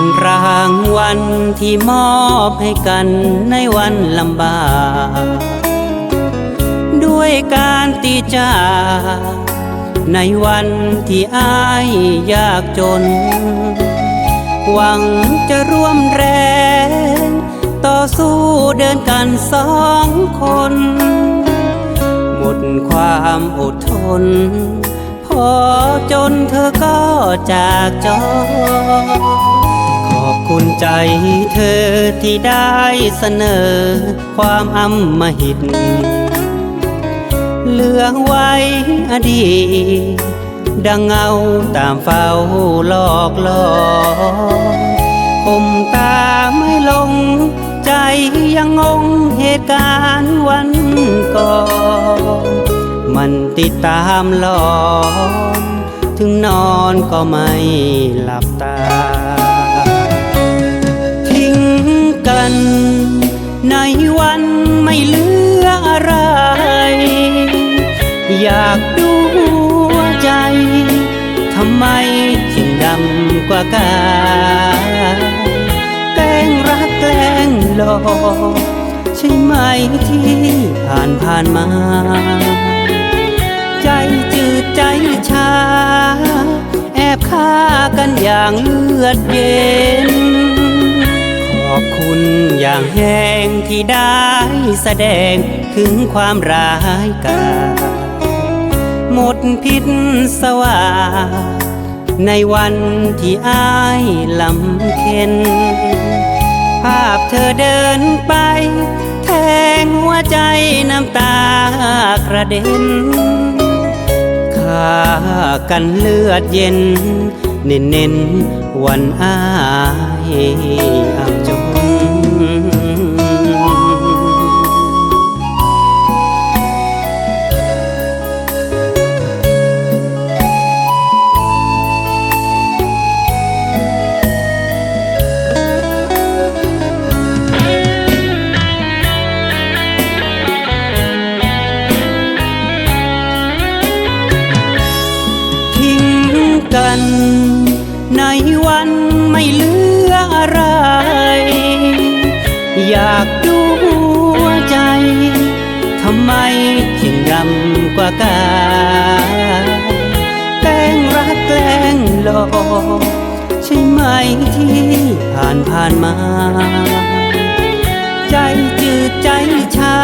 อบคุณรางวัลที่มอบให้กันในวันลำบาก ด้วยการตีจากในวันที่อายยากจน หวังจะร่วมแรง ต่อสู้เดินกันสองคน หมดความอดทน พอจนเธอก็จากจอ อบคุณใจเธอที่ได้เสนอ ความอำมหิต เหลือไว้อดีตดังเงาตามเฝ้าหลอกหลอกผมตาไม่ลง ใจยังงงเหตุการณ์วันก่อนมันติดตามหลอน ถึงนอนก็ไม่หลับตาันในวันไม่เหลืออะไร อยากดูใจ ทำไมจึงดำกว่ากาแกล้งรักแกล้งหลอกใช่ไหมที่ผ่านผ่านมา ใจจืดใจชา แอบฆ่ากันอย่างเลือดเย็น อบคุณอย่างแห้งที่ได้แสดงถึงความร้ายกาจหมดพิษสว่า ในวันที่อายลำเค็น ภาพเธอเดินไป แทงหัวใจน้ำตากระเด็นฆ่ากันเลือดเย็น เน้นเน้นๆวันอาย ในวันไม่เหลืออะไร อยากดูใจ ทำไมจึงดำกว่ากาแกล้งรักแกล้งหลอกใช่ไหมที่ผ่านผ่านมา ใจจืดใจชา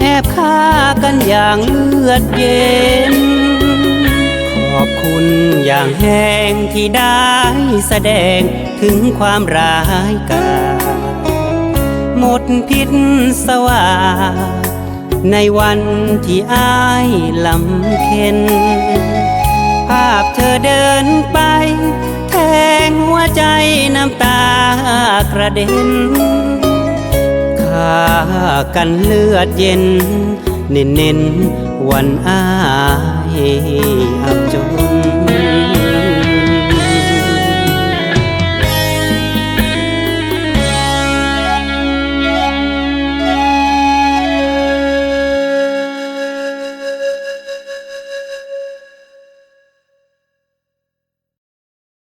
แอบฆ่ากันอย่างเลือดเย็น คุณอย่างแห้งที่ได้แสดงถึงความร้ายกาจหมดพิษสว่าในวันที่อายลำเค็น ภาพเธอเดินไป แทงหัวใจน้ำตากระเด็นฆ่ากันเลือดเย็น เน้นเน้น วันอายอับจน